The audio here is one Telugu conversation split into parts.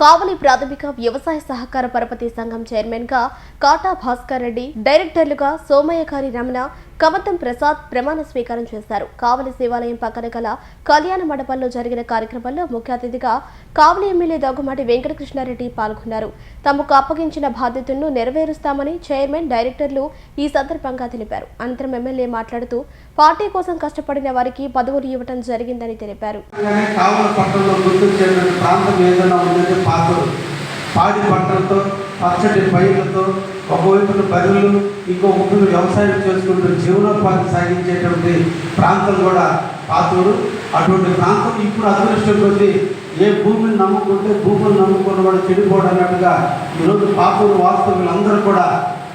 కావలి ప్రాథమిక వ్యవసాయ సహకార పరపతి సంఘం చైర్మన్గా కాటా భాస్కర్ రెడ్డి డైరెక్టర్లుగా సోమయ్యకారి రమణ కమతం ప్రసాద్ ప్రమాణ స్వీకారం చేశారు. కావలి శివాలయం పక్కన గల కళ్యాణ మండపంలో జరిగిన కార్యక్రమంలో ముఖ్య అతిథిగా కావలి ఎమ్మెల్యే దగ్గుమాటి వెంకటకృష్ణారెడ్డి పాల్గొన్నారు. తమకు అప్పగించిన బాధ్యతలను నెరవేరుస్తామని చైర్మన్ డైరెక్టర్లు ఈ సందర్భంగా తెలిపారు. అనంతరం ఎమ్మెల్యే మాట్లాడుతూ పార్టీ కోసం కష్టపడిన వారికి పదవులు ఇవ్వడం జరిగిందని తెలిపారు. పాడి పంటలతో పచ్చటి పైర్లతో ఒకవైపున బరువులు ఇంకో వైపున వ్యవసాయం చేసుకుంటూ జీవనోపాధి సాగించేటువంటి ప్రాంతం కూడా పాతూరు. అటువంటి ప్రాంతం ఇప్పుడు అదృష్టం కొద్దీ ఏ భూమిని నమ్ముకుంటే భూములు నమ్ముకున్న వాడు చెడిపోవడం అన్నట్టుగా ఈరోజు పాతూరు వాస్తవులందరూ కూడా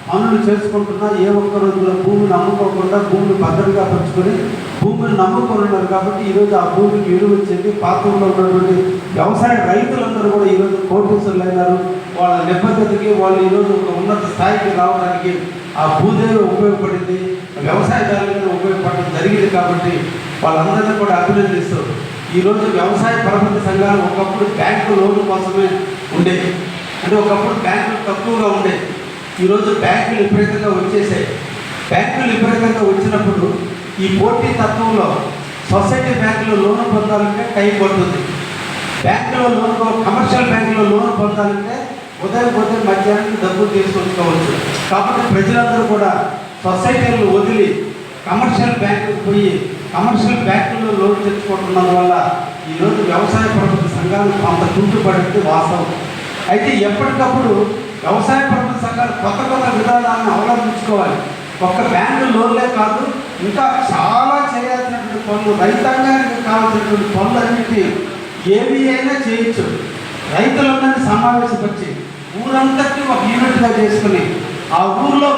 పనులు చేసుకుంటున్నా ఏ ఒక్క రోజులో భూమిని నమ్ముకోకుండా భూమిని భద్రంగా పరుచుకొని భూమిని నమ్ముకొని ఉన్నారు కాబట్టి ఈరోజు ఆ భూమికి విలువ వచ్చింది పాత్రలో ఉన్నటువంటి వ్యవసాయ రైతులందరూ కూడా ఈరోజు కోటీసులు అయినారు. వాళ్ళ నిబద్ధతకి వాళ్ళు ఈరోజు ఒక ఉన్నత స్థాయికి రావడానికి ఆ భూదేవి ఉపయోగపడింది వ్యవసాయదారులకు ఉపయోగపడడం జరిగింది కాబట్టి వాళ్ళందరినీ కూడా అభినందిస్తారు ఈరోజు వ్యవసాయ పరపతి సంఘాలు ఒకప్పుడు బ్యాంకు లోన్ కోసమే ఉండేవి అంటే ఒకప్పుడు బ్యాంకులు తక్కువగా ఉండేవి ఈరోజు బ్యాంకులు విపరీతంగా వచ్చేసాయి. బ్యాంకులు విపరీతంగా వచ్చినప్పుడు ఈ పోటీ తత్వంలో సొసైటీ బ్యాంకులో లోన్ పొందాలంటే టైం పడుతుంది. బ్యాంకులో లోన్ కమర్షియల్ బ్యాంకులో లోన్ పొందాలంటే ఉదయం పోతే మధ్యాహ్నం డబ్బులు తీసుకొచ్చుకోవచ్చు కాబట్టి ప్రజలందరూ కూడా సొసైటీలు వదిలి కమర్షియల్ బ్యాంకుకు పోయి కమర్షియల్ బ్యాంకుల్లో లోన్ తెచ్చుకుంటున్నందు వల్ల ఈరోజు వ్యవసాయ ప్రభుత్వ సంఘాలు కొంత కుంటుపడింది వాస్తవం. అయితే ఎప్పటికప్పుడు వ్యవసాయ ప్రభుత్వ సంఘాలు కొత్త కొత్త విధానాలను అవలంబించుకోవాలి. ఒక్క బ్యాంకు లోన్లే కాదు ఇంకా చాలా చేయాల్సినటువంటి పనులు రైతాంగానికి కావాల్సినటువంటి పనులన్నిటి ఏవి అయినా చేయొచ్చు. రైతులందరినీ సమావేశపరిచి ఊరంతటిని ఒక యూనిట్గా చేసుకుని ఆ ఊర్లో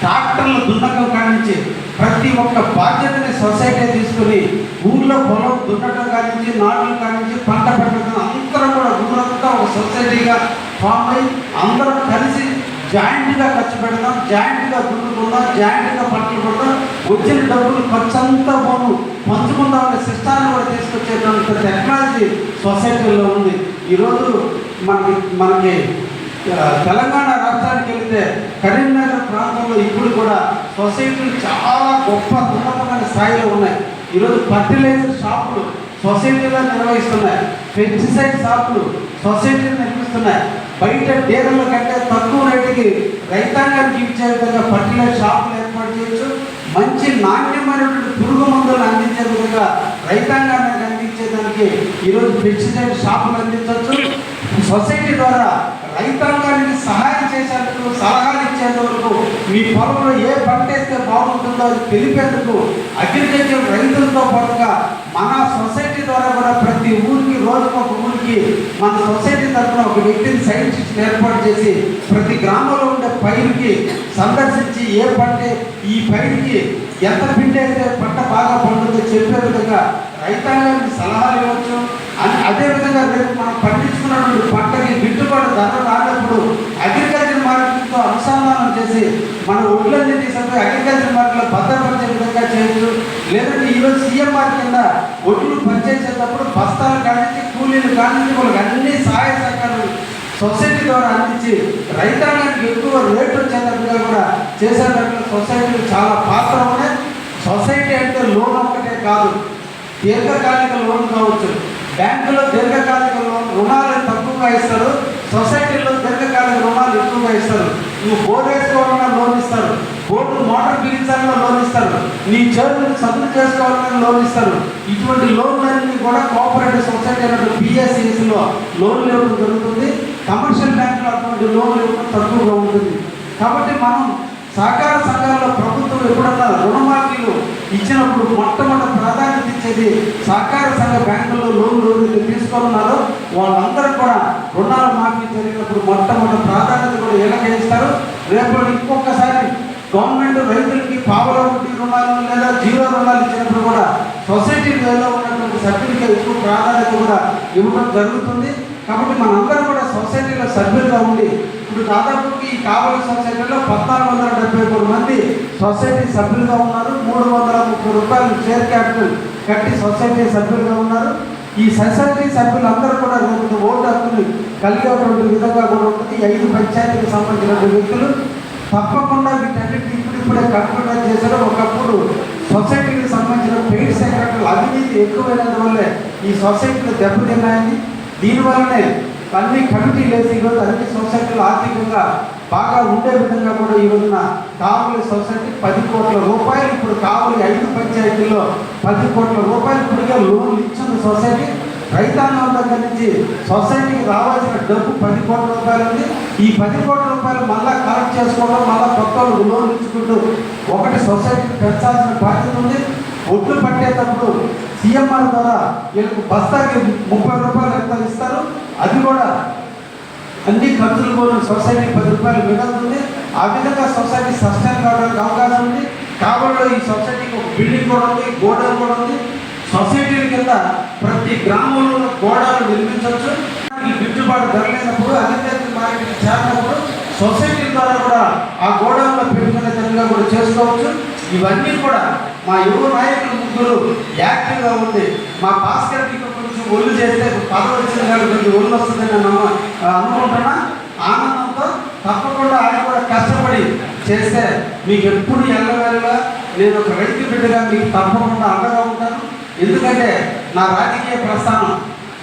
ట్రాక్టర్లు దున్నకం కానించి ప్రతి ఒక్క బాధ్యతని సొసైటీ తీసుకుని ఊళ్ళో పొలం దున్నటం కానించి నాటులు కానించి పంట పెట్టడం అందరం కూడా ఊరంతా ఒక సొసైటీగా ఫామ్ అయి అందరం కలిసి జాయింట్గా ఖర్చు పెడదాం జాయింట్గా దున్నుకుందాం జాయింట్గా పంటలు కొడదాం వచ్చిన డబ్బులు ఖర్చు అంతా మనం పంచుకుందాం సిస్టాన్ని కూడా తీసుకొచ్చేటువంటి టెక్నాలజీ సొసైటీలో ఉంది. ఈరోజు మనకి మనకి తెలంగాణ రాష్ట్రానికి వెళితే కరీంనగర్ ప్రాంతంలో ఇప్పుడు కూడా సొసైటీలు చాలా గొప్ప ఉన్నతమైన స్థాయిలో ఉన్నాయి. ఈరోజు ఫర్టిలైజర్ షాపులు సొసైటీలో నిర్వహిస్తున్నాయి. పెస్టిసైడ్ షాపులు సొసైటీలు నిర్మిస్తున్నాయి. బయట డీలర్ల కంటే తక్కువ రేటుకి రైతాంగానికి ఇచ్చే విధంగా పట్టిన షాపులు ఏర్పాటు చేయొచ్చు. మంచి నాణ్యమైనటువంటి పురుగు మందులు అందించే విధంగా రైతాంగానికి అందించేదానికి ఈరోజు పెస్టిసైడ్ షాపులు అందించవచ్చు. సొసైటీ ద్వారా రైతాంగానికి సహాయం చేసేందుకు సలహాలు ఇచ్చేందుకు మీ పొలంలో ఏ పంట వేస్తే బాగుంటుందో అది తెలిపేందుకు అగ్రికల్చర్ రైతులతో పాటుగా మన సొసైటీ ద్వారా కూడా ప్రతి ఊరికి రోజుకు ఒక ఊరికి మన సొసైటీ తరఫున ఒక వ్యక్తిని సైంటిస్ట్ ఏర్పాటు చేసి ప్రతి గ్రామంలో ఉండే పైరుకి సందర్శించి ఏ పంట ఈ పైరుకి ఎంత పిండి అయితే పంట బాగా పండుతుందో చెప్పే విధంగా రైతాంగానికి సలహాలు ఇవ్వచ్చు. అదేవిధంగా రేపు మనం పండించుకున్నటువంటి పంటకి గిట్టుబాటు ధర రానప్పుడు అగ్రికల్చర్ మార్కెట్తో అనుసంధానం చేసి మన ఒడ్లన్నీ తీసుకుపోయి అగ్రికల్చర్ మార్కెట్లో భద్రపరిచే విధంగా చేయొచ్చు. లేదంటే ఈరోజు సీఎంఆర్ కింద ఒడ్లు పనిచేసేటప్పుడు బస్తాలు కానించి కూలీలు కానించి వాళ్ళకి అన్ని సహాయ సహకారాలు సొసైటీ ద్వారా అందించి రైతాంగానికి ఎక్కువ రేటు వచ్చేటట్టుగా కూడా చేసేటట్లు సొసైటీలు చాలా పాత్ర ఉన్నాయి సొసైటీ అంటే లోన్ ఒక్కటే కాదు దీర్ఘకాలిక లోన్ కావచ్చు. బ్యాంకులో దీర్ఘకాలిక లోన్ రుణాలు తక్కువగా ఇస్తారు సొసైటీలో దీర్ఘకాలిక రుణాలు ఎక్కువగా ఇస్తారు. నువ్వు బోర్ వేసుకోవాలన్నా లోన్ ఇస్తారు బోర్డు మోటార్ బిగించాలన్నా లోన్ ఇస్తారు నీ చదువుని చదువు చేసుకోవాలన్నా లోన్ ఇస్తారు. ఇటువంటి లోన్లన్నీ కూడా కోఆపరేటివ్ సొసైటీ అయినటువంటి పిఎస్సిఎస్లో లోన్లు ఇవ్వడం జరుగుతుంది. కమర్షియల్ బ్యాంకులో అటువంటి లోన్లు ఇవ్వడం తక్కువగా ఉంటుంది. కాబట్టి మనం సహకార సంఘాల్లో ప్రభుత్వం ఎప్పుడన్నా రుణమాఫీలు ఇచ్చినప్పుడు మొట్టమొదటి ప్రాధాన్యత ఇచ్చేది సహకార సంఘ బ్యాంకుల్లో లోన్లు వాళ్ళందరూ కూడా రుణాలు మాఫీ జరిగినప్పుడు మొట్టమొదటి ప్రాధాన్యత కూడా ఎలాగ రేపు ఇంకొకసారి గవర్నమెంట్ రైతులకి పావుల వడ్డీ రుణాలు లేదా జీరో రుణాలు ఇచ్చినప్పుడు కూడా సొసైటీ వేలో ఉన్నటువంటి సభ్యులకి ఎక్కువ ప్రాధాన్యత కూడా ఇవ్వడం జరుగుతుంది. కాబట్టి మనందరం కూడా సొసైటీలో సభ్యులుగా ఉండి ఇప్పుడు దాదాపు ఈ కావలి సొసైటీలో పద్నాలుగు వందల డెబ్బై మూడు మంది సొసైటీ సభ్యులుగా ఉన్నారు. మూడు వందల ముప్పై రూపాయలు షేర్ క్యాపిటల్ కట్టి సొసైటీ సభ్యులుగా ఉన్నారు. ఈ సొసైటీ సభ్యులందరూ కూడా రేపు ఓటు హక్కుని కలిగేటువంటి విధంగా కూడా ఉంటుంది. ఐదు పంచాయతీకి సంబంధించిన వ్యక్తులు. తప్పకుండా వీటన్నిటి ఇప్పుడు ఇప్పుడే కంప్యూటర్ చేశారు. ఒకప్పుడు సొసైటీకి సంబంధించిన పెయిడ్ సెక్రటరీలు అవినీతి ఎక్కువైనందువల్లే ఈ సొసైటీలు దెబ్బతిన్నాయని. దీనివల్లనే అన్ని కమిటీలు లేదు ఈరోజు అన్ని సొసైటీలు ఆర్థికంగా బాగా ఉండే విధంగా కూడా ఈరోజున కావలి సొసైటీ పది కోట్ల రూపాయలు ఇప్పుడు కావలి ఐదు పంచాయతీల్లో పది కోట్ల రూపాయలు ఇప్పటికే లోన్లు ఇచ్చిన సొసైటీ. రైతాంగం దగ్గర నుంచి సొసైటీకి రావాల్సిన డబ్బు పది కోట్ల రూపాయలు ఉంది. ఈ పది కోట్ల రూపాయలు మళ్ళా కలెక్ట్ చేసుకోవడం మళ్ళా కొత్త లోన్లు లోన్ ఇచ్చుకుంటూ ఒకటి సొసైటీకి పెంచాల్సిన బాధ్యత ఉంది. ఒడ్లు పట్టేటప్పుడు సీఎంఆర్ ద్వారా వీళ్ళకు బస్తాకి ముప్పై రూపాయలు ఎంత ఇస్తారు? అది కూడా అన్ని ఖర్చులు కూడా సొసైటీ పది రూపాయలు మిగులుతుంది. ఆ విధంగా సొసైటీ సస్టైన్ కావడానికి అవకాశం ఉంది. కాబట్టి ఈ సొసైటీకి ఒక బిల్డింగ్ కూడా ఉంది గోడౌన్ కూడా ఉంది. సొసైటీల కింద ప్రతి గ్రామంలో గోడలు నిర్మించవచ్చు. ఈ గిట్టుబాటు ధర లేనప్పుడు అగ్రికల్చర్ మార్కెట్ చేరినప్పుడు సొసైటీ ద్వారా కూడా ఆ గోడౌన్లో పెట్టుకునే విధంగా కూడా చేసుకోవచ్చు. ఇవన్నీ కూడా మా యువ నాయకులు ముగ్గురు యాక్టివ్గా ఉంది. మా భాస్కర్ ఇంకా కొంచెం ఒళ్ళు చేస్తే పదవి వచ్చిన కానీ కొంచెం ఒళ్ళు వస్తుందని నమ్మ అనుకుంటున్నా. ఆనందంతో తప్పకుండా ఆయన కూడా కష్టపడి చేస్తే మీకు ఎప్పుడు ఎల్లవేళలా నేను ఒక రైతు బిడ్డగా మీకు తప్పకుండా అండగా ఉంటాను. ఎందుకంటే నా రాజకీయ ప్రస్థానం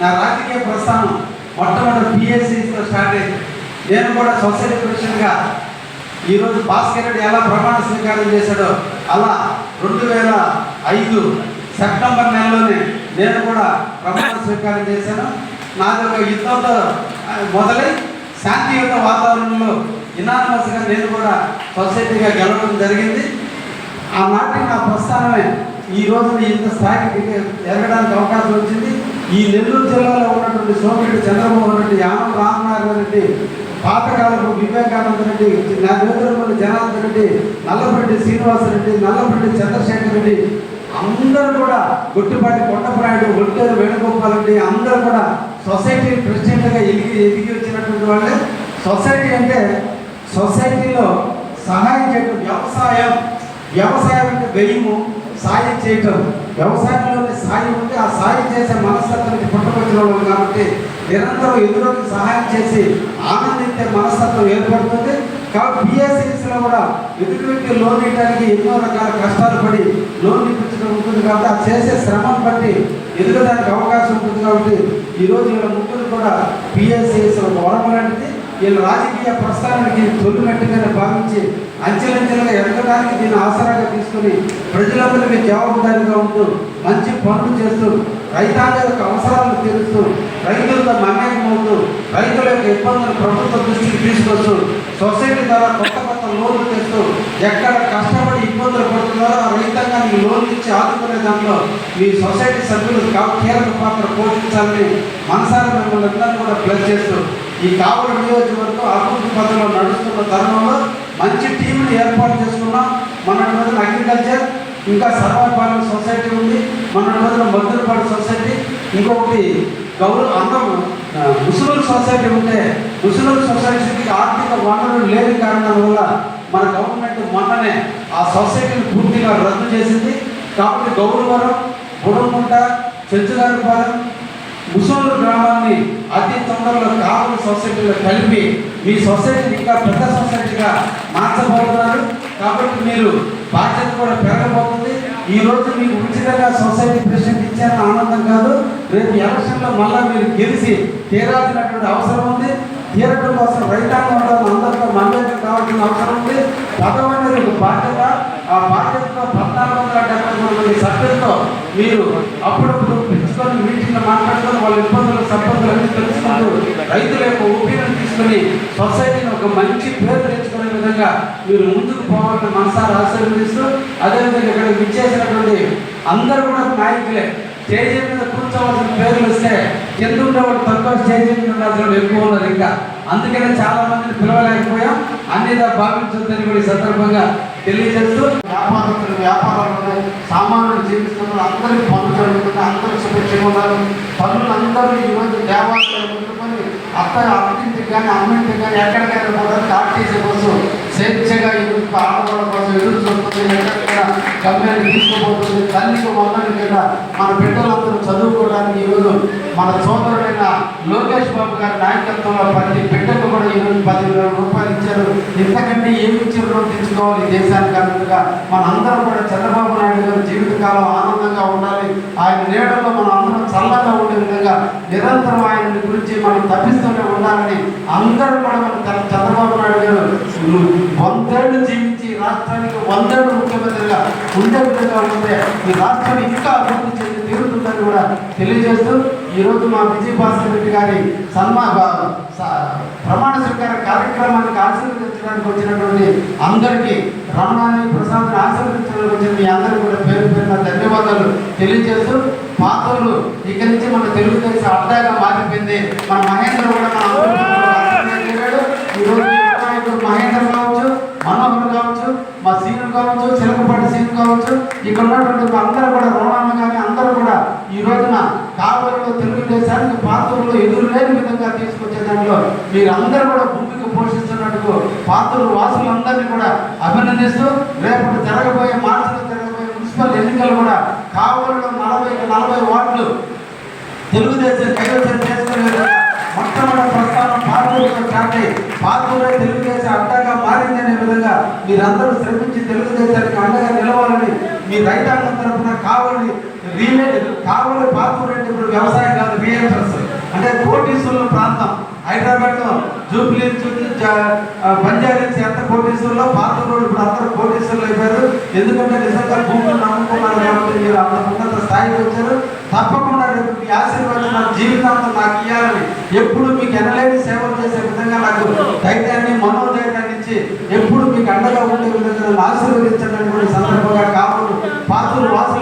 నా రాజకీయ ప్రస్థానం మొట్టమొదటి పిఎస్సీతో స్టార్ట్ అయింది. నేను కూడా సొసైటీ ప్రెసిడెంట్గా ఈరోజు భాస్కర్ రెడ్డి ఎలా ప్రమాణ స్వీకారం చేశాడో అలా రెండు వేల ఐదు సెప్టెంబర్ నెలలోనే నేను కూడా ప్రమాణ స్వీకారం చేశాను. నాది ఒక యుద్ధంతో మొదలై శాంతియుత వాతావరణంలో ఇనానమస్గా నేను కూడా సొసైటీగా గెలవడం జరిగింది. ఆ మాట నా ప్రస్థానమే. ఈ రోజున ఇంత స్థాయికి ఎరగడానికి ఎదగడానికి అవకాశం వచ్చింది. ఈ నెల్లూరు జిల్లాలో ఉన్నటువంటి సోమిరెడ్డి చంద్రబాబు రెడ్డి యానం రామనారాయణ రెడ్డి పాతకాలపు వివేకానంద రెడ్డి నా నేతృత్వంలో జనార్దన్ రెడ్డి నల్లపరెడ్డి శ్రీనివాసరెడ్డి నల్లపరెడ్డి చంద్రశేఖర్ రెడ్డి అందరూ కూడా గుట్టుపాటి కొండప్రాయుడు ఒంటేరు వేణుగోపాల్ రెడ్డి అందరూ కూడా సొసైటీ ప్రెసిడెంట్గా ఎదిగి ఎదిగి వచ్చినటువంటి వాళ్ళే. సొసైటీ అంటే సొసైటీలో సహాయం చేయడం వ్యవసాయం. వ్యవసాయం అంటే వ్యయము సాయం చేయటం. వ్యవసాయంలోనే సాయం ఆ సాయం చేసే మనస్తత్వానికి పుట్టకొచ్చిన వాళ్ళు కాబట్టి నిరంతరం ఎదురోకి సహాయం చేసి ఆనందించే మనస్తత్వం ఏర్పడుతుంది. కాబట్టి బిఎస్సిఎస్లో కూడా ఎదుటి వ్యక్తి లోన్ ఇవ్వడానికి ఎన్నో రకాల కష్టాలు పడి లోన్ ఇప్పించడం ఉంటుంది కాబట్టి ఆ చేసే శ్రమను బట్టి ఎదుగడానికి అవకాశం ఉంటుంది కాబట్టి ఈరోజు వీళ్ళ ముగ్గురు కూడా పిఎస్సిఎస్ ఒక వరం లాంటిది వీళ్ళ రాజకీయ ప్రస్థానానికి తొలిమెట్టుగానే భావించి అంచెలంచెలుగా ఎదగడానికి దీన్ని ఆసరాగా తీసుకుని ప్రజలందరికీ జవాబుదారీగా ఉంటూ మంచి పనులు చేస్తూ రైతాంగ యొక్క అవసరాలను తీరుస్తూ రైతులతో మమేకమవుతూ రైతుల యొక్క ఇబ్బందులు ప్రభుత్వ దృష్టికి తీసుకొస్తూ సొసైటీ ద్వారా కొత్త కొత్త లోన్లు తెస్తూ ఎక్కడ కష్టపడి ఇబ్బందులు పడుతున్నారో ఆ రైతాంగానికి లోన్లు ఇచ్చి ఆదుకునే దాంట్లో మీ సొసైటీ సభ్యులు కీలక పాత్ర పోషించాలని మనసారా మిమ్మల్ని అందరూ కూడా ప్లస్ చేస్తూ ఈ కావలి నియోజకవర్గం అభివృద్ధి పథంలో నడుస్తున్న తరుణంలో మంచి టీంని ఏర్పాటు చేసుకున్నాం మన రోజున అగ్రికల్చర్ ఇంకా సర్వపాలన సొసైటీ ఉంది మన రోజున మద్దులపాడు సొసైటీ ఇంకొకటి గౌరవ అన్నం ఆ, సొసైటీ ఉంటే ముసుగుల సొసైటీకి ఆర్థిక వనరులు లేని కారణం వల్ల మన గవర్నమెంట్ మొన్ననే ఆ సొసైటీని పూర్తిగా రద్దు చేసింది. కాబట్టి గౌరవరం గుణముంట చెంచుగారిపాలెం ముసోలు గ్రామాన్ని అతి తొందరలో కావలి సొసైటీలో కలిపి మీ సొసైటీని ఇంకా పెద్ద సొసైటీగా మార్చబోతున్నారు. కాబట్టి మీరు బాధ్యత కూడా పెరగబోతుంది. ఈ రోజు మీకు ఉచితంగా సొసైటీ ప్రెసిడెంట్ ఇచ్చారని ఆనందం కాదు. రేపు ఎలక్షన్లో మళ్ళీ మీరు గెలిచి తీరాల్సినటువంటి అవసరం ఉంది. తీరటం కోసం రైతాంగం అందరితో మమ్మల్ని కావాల్సిన అవసరం ఉంది. పదవి అనేది ఒక బాధ్యత. ఆ బాధ్యతతో పద్నాలుగు వందల డెబ్బై మూడు మంది సభ్యులతో మీరు అప్పుడప్పుడు పిలుచుకొని మీటింగ్లో మాట్లాడుకొని వాళ్ళ ఇబ్బందులు సబ్బందులు అన్ని తెలుసుకుంటూ రైతుల యొక్క ఒపీనియన్ తీసుకొని సొసైటీని ఒక మంచి పేరు తెచ్చుకునే విధంగా మీరు ముందుకు పోవాలని మనసారా ఆశీర్వదిస్తూ అదేవిధంగా ఇక్కడ విచ్చేసినటువంటి అందరూ కూడా నాయకులే స్టేజ్ మీద కూర్చోవాల్సిన పేర్లు వస్తే కింద ఉండేవాళ్ళు తక్కువ స్టేజ్ మీద ఉండాల్సిన వాళ్ళు ఎక్కువ ఉన్నారు ఇంకా. అందుకనే చాలా మందిని పిలవలేకపోయాం. అన్నిదా భావించొద్దని కూడా ఈ సందర్భంగా తెలియజేస్తూ వ్యాపారస్తులు వ్యాపారాలను సామాన్యులు జీవిస్తున్నారు అందరికీ పనులు జరుగుతున్నాయి అందరూ శుభ్రంగా ఉన్నారు పనులు అందరూ ఈరోజు దేవాలయాలు పెట్టుకొని అత్త అత్తింటికి కానీ అమ్మింటికి కానీ ఎక్కడికైనా కూడా ఆర్టీసీ బస్సు స్వేచ్ఛగా ఎదురు ఆడవాళ్ళ కోసం ఎదురు చూస్తుంది. ఎక్కడికైనా గమ్యాన్ని తీసుకుపోతుంది. తల్లికి వందని కింద మన బిడ్డలందరూ చదువుకోవడానికి ఈరోజు మన సోదరుడైన లోకేష్ బాబు గారి నాయకత్వంలో ప్రతి బిడ్డకు కూడా ఈరోజు పదివేల రూపాయలు ఇచ్చారు. ఇంతకంటే ఏమి దేశానికి అన్నట్టుగా మనందరం కూడా చంద్రబాబు నాయుడు గారు జీవితకాలం ఆనందంగా ఉండాలి. ఆయన నీడలో మనం అందరం చల్లగా ఉండే విధంగా నిరంతరం ఆయన గురించి మనం తప్పిస్తూనే ఉండాలని అందరూ కూడా మన చంద్రబాబు నాయుడు గారు వందేళ్ళు జీవించి రాష్ట్రానికి వందేళ్ళు ముఖ్యమంత్రిగా ఉండే విధంగా ఉంటే ఈ రాష్ట్రం ఇంకా అభివృద్ధి చెంది తీరుతుందని కూడా తెలియజేస్తూ ఈరోజు మా విజయ్ భాస్కర్ రెడ్డి గారి సన్మా ప్రమాణ స్వీకార కార్యక్రమానికి ఆశీర్వదించడానికి వచ్చినటువంటి అందరికీ రమణాన్ని ప్రసాద్ని ఆశీర్వదించడానికి వచ్చిన మీ అందరికీ కూడా పేరు పేరున ధన్యవాదాలు తెలియజేస్తూ పాత్రలు ఇక్కడి నుంచి మన తెలుగుదేశం అడ్డాగా మారిపోయింది. మన మహేంద్ర కూడా మన ఈరోజు మహేంద్ర కావచ్చు మనోహర్ కావచ్చు మా సీను కావచ్చు చిలకపాటి సీను కావచ్చు. ఇక్కడ ఉన్నటువంటి అందరూ కూడా రోణమ్మ కానీ అందరూ కూడా ఈ రోజున కావలిలో తెలుగుదేశానికి పాత్రలు ఎదురులేని విధంగా తీసుకొచ్చే దాంట్లో మీరందరూ కూడా భూమికి పోషిస్తున్నట్టుకు పాత్రలు వాసులందరినీ కూడా అభినందిస్తూ రేపటి జరగబోయే మార్చిలో జరగబోయే మున్సిపల్ ఎన్నికలు కూడా కావలిలో నలభై నలభై వార్డులు తెలుగుదేశం కైవసం చేసుకునే విధంగా మొట్టమొదటి ప్రస్థానం పాత్రలతో చాటి పార్టీలో తెలుగుదేశం అడ్డగా మారిందనే విధంగా మీరందరూ శ్రమించి తెలుగుదేశానికి అండగా నిలవాలని మీ రైతాంగం రీలే కావాలి పాతూరు అంటే ఇప్పుడు వ్యవసాయం కాదు రియల్టర్స్ అంటే కోటీశ్వరుల ప్రాంతం. హైదరాబాద్లో జూబ్లీ బంజారీస్ ఎంత కోటీశ్వరులో పాతూరు ఇప్పుడు అందరూ కోటీశ్వరులు అయిపోయారు. ఎందుకంటే నిజంగా భూములు నమ్ముకున్నారు కాబట్టి మీరు అంత ఉన్నత స్థాయికి వచ్చారు. తప్పకుండా రేపు మీ ఆశీర్వాదం నా జీవితాంతం నాకు ఇవ్వాలని ఎప్పుడు మీకు ఎనలేని సేవలు చేసే విధంగా నాకు ధైర్యాన్ని మనోధైర్యాన్ని ఇచ్చి ఎప్పుడు మీకు అండగా ఉండే విధంగా నన్ను ఆశీర్వదించడానికి కూడా సందర్భంగా కావాలి పాత్రలు వాసులు